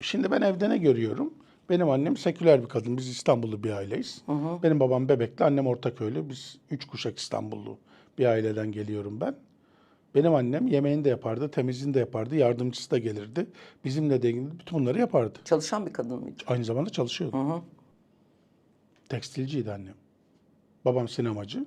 Şimdi ben evde ne görüyorum? Benim annem seküler bir kadın. Biz İstanbullu bir aileyiz. Benim babam Bebekli, annem Ortaköylü. Biz üç kuşak İstanbullu bir aileden geliyorum ben. Benim annem yemeğini de yapardı, temizliğini de yapardı, yardımcısı da gelirdi. Bizimle de ilgili bütün bunları yapardı. Çalışan bir kadın mıydı? Aynı zamanda çalışıyordu. Tekstilciydi annem. Babam sinemacı.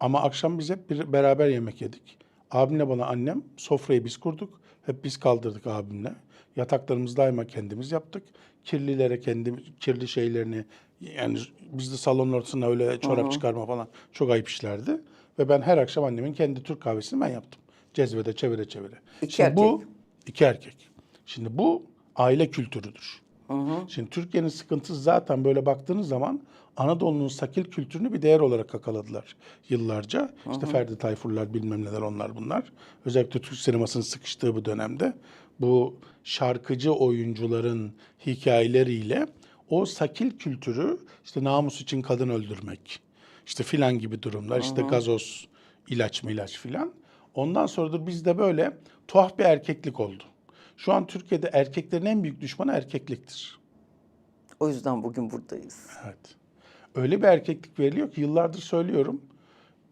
Ama akşam biz hep bir, beraber yemek yedik. Abimle bana annem sofrayı biz kurduk. Hep biz kaldırdık abimle. Yataklarımızı daima kendimiz yaptık. Kirlilere kendi kirli şeylerini yani bizde salonun ortasına öyle çorap çıkarma falan çok ayıp işlerdi. Ve ben her akşam annemin kendi Türk kahvesini ben yaptım. Cezvede çevire çevire. İki Şimdi bu erkek. iki erkek. Şimdi bu aile kültürüdür. Şimdi Türkiye'nin sıkıntısı zaten böyle baktığınız zaman Anadolu'nun sakil kültürünü bir değer olarak kakaladılar yıllarca. İşte Ferdi Tayfurlar bilmem neler onlar bunlar. Özellikle Türk sinemasının sıkıştığı bu dönemde bu şarkıcı oyuncuların hikayeleriyle o sakil kültürü işte namus için kadın öldürmek işte filan gibi durumlar işte gazoz ilaç mı ilaç filan. Ondan sonradır bizde böyle tuhaf bir erkeklik oldu. Şu an Türkiye'de erkeklerin en büyük düşmanı erkekliktir. O yüzden bugün buradayız. Evet. Öyle bir erkeklik veriliyor ki yıllardır söylüyorum.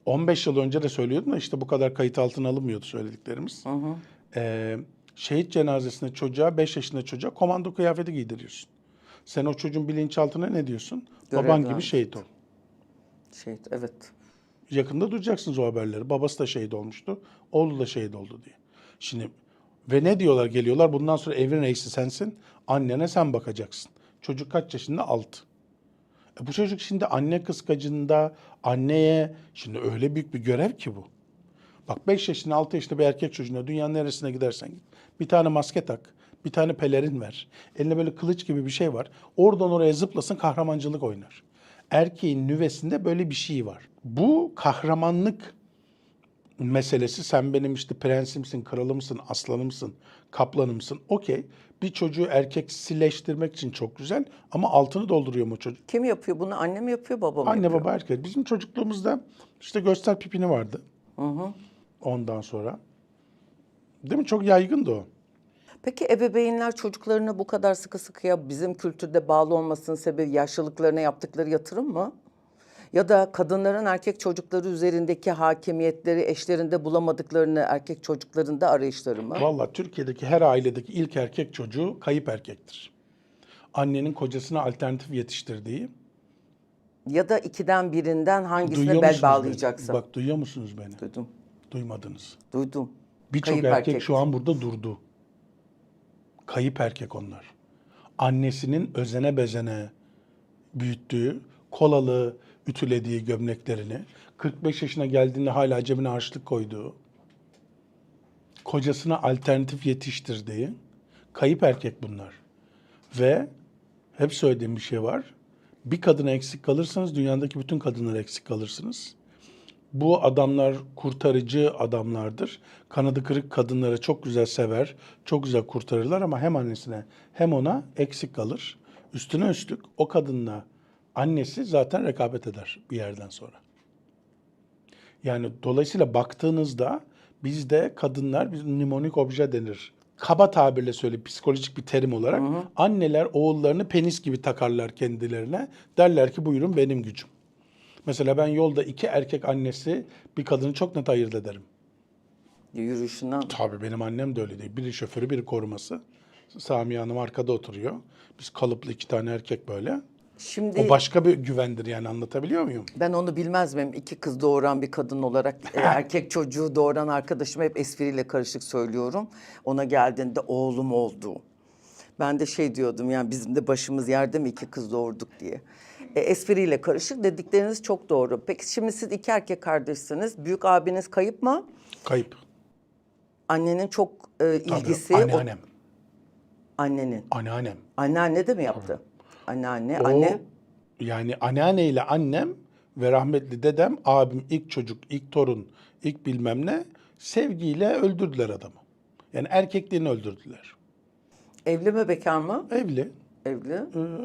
15 yıl önce de söylüyordum da işte bu kadar kayıt altına alınmıyordu söylediklerimiz. Ee, şehit cenazesinde çocuğa, 5 yaşında çocuğa komando kıyafeti giydiriyorsun. Sen o çocuğun bilinçaltına ne diyorsun? Baban gibi şehit ol. Şey, evet. Yakında duyacaksınız o haberleri. Babası da şehit olmuştu. Oğlu da şehit oldu diye. Şimdi ve ne diyorlar geliyorlar bundan sonra evin reisi sensin. Annene sen bakacaksın. Çocuk kaç yaşında? Altı. E bu çocuk şimdi anne kıskacında anneye şimdi öyle büyük bir görev ki bu. Bak 5 yaşında 6 yaşında bir erkek çocuğuna dünyanın neresine gidersen git. Bir tane maske tak. Bir tane pelerin ver. Eline böyle kılıç gibi bir şey var. Oradan oraya zıplasın kahramancılık oynar. Erkeğin nüvesinde böyle bir şey var. Bu kahramanlık meselesi sen benim işte prensimsin, kralımsın, aslanımsın, kaplanımsın. Okey. Bir çocuğu erkeksileştirmek için çok güzel ama altını dolduruyor mu çocuk? Kim yapıyor bunu? Anne mi yapıyor, baba mı Anne yapıyor? baba erkek. Bizim çocukluğumuzda işte göster pipini vardı. Ondan sonra. Değil mi? Çok yaygındı o. Peki ebeveynler çocuklarına bu kadar sıkı sıkıya bizim kültürde bağlı olmasının sebebi yaşlılıklarına yaptıkları yatırım mı? Ya da kadınların erkek çocukları üzerindeki hakimiyetleri eşlerinde bulamadıklarını erkek çocuklarında arayışları mı? Vallahi Türkiye'deki her ailedeki ilk erkek çocuğu kayıp erkektir. Annenin kocasına alternatif yetiştirdiği. Ya da ikiden birinden hangisine Duyuyor bel bağlayacaksın? beni? Bak duyuyor musunuz beni? Duydum, Duymadınız. duydum. Birçok erkek, erkek. şu an burada durdu. Kayıp erkek onlar. Annesinin özene bezene büyüttüğü, kolalı ütülediği gömleklerini, 45 yaşına geldiğinde hala cebine harçlık koyduğu, kocasına alternatif yetiştirdiği kayıp erkek bunlar. Ve hep söylediğim bir şey var. Bir kadına eksik kalırsanız dünyadaki bütün kadınlara eksik kalırsınız. Bu adamlar kurtarıcı adamlardır. Kanadı kırık kadınları çok güzel sever, çok güzel kurtarırlar ama hem annesine hem ona eksik kalır. Üstüne üstlük o kadınla annesi zaten rekabet eder bir yerden sonra. Yani dolayısıyla baktığınızda bizde kadınlar biz nimonik obje denir. Kaba tabirle söyle psikolojik bir terim olarak anneler oğullarını penis gibi takarlar kendilerine. Derler ki buyurun benim gücüm. Mesela ben yolda iki erkek annesi bir kadını çok net ayırt ederim. Yürüyüşünden. Tabii benim annem de öyle değil. Biri şoförü, biri koruması. Samiye Hanım arkada oturuyor. Biz kalıplı iki tane erkek böyle. Şimdi O başka bir güvendir yani anlatabiliyor muyum? ben onu bilmez miyim? İki kız doğuran bir kadın olarak e, erkek çocuğu doğuran arkadaşıma hep espriyle karışık söylüyorum. Ona geldiğinde oğlum oldu. Ben de şey diyordum yani bizim de başımız yerde mi iki kız doğurduk diye. E, espriyle karışık dedikleriniz çok doğru. Peki şimdi siz iki erkek kardeşsiniz. Büyük abiniz kayıp mı? Kayıp. Annenin çok e, Tabii, ilgisi. o- Anneannem. annenin. Anneannem. Anneanne de mi yaptı? Anneanne, O, anne. Yani anneanne ile annem ve rahmetli dedem, abim ilk çocuk, ilk torun, ilk bilmem ne sevgiyle öldürdüler adamı. Yani erkekliğini öldürdüler. Evli mi bekar mı? Evli, Evli.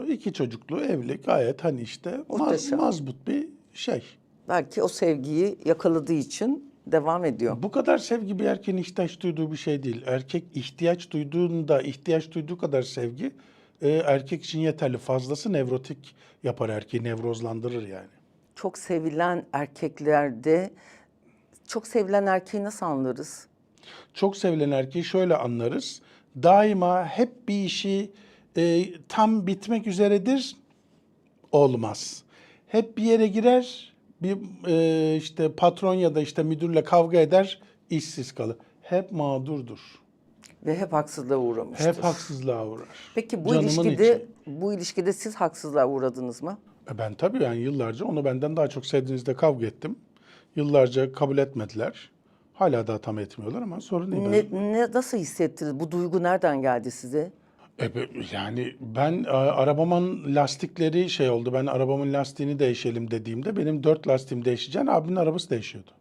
e, iki çocuklu, evli, gayet hani işte maz, mazbut bir şey. Belki o sevgiyi yakaladığı için devam ediyor. Bu kadar sevgi bir erkeğin ihtiyaç duyduğu bir şey değil. Erkek ihtiyaç duyduğunda ihtiyaç duyduğu kadar sevgi e, erkek için yeterli. Fazlası nevrotik yapar erkeği, nevrozlandırır yani. Çok sevilen erkeklerde çok sevilen erkeği nasıl anlarız? Çok sevilen erkeği şöyle anlarız. Daima hep bir işi e, tam bitmek üzeredir, olmaz. Hep bir yere girer, bir e, işte patron ya da işte müdürle kavga eder, işsiz kalır. Hep mağdurdur. Ve hep haksızlığa uğramıştır. Hep haksızlığa uğrar. Peki bu Canımın ilişkide içi. bu ilişkide siz haksızlığa uğradınız mı? E Ben tabii yani yıllarca onu benden daha çok sevdiğinizde kavga ettim. Yıllarca kabul etmediler. Hala da tam etmiyorlar ama sorun değil. Ben- Ne, ne nasıl hissettiniz? Bu duygu nereden geldi size? E, yani ben arabamın lastikleri şey oldu. Ben arabamın lastiğini değişelim dediğimde benim dört lastiğim değişeceğine abimin arabası değişiyordu.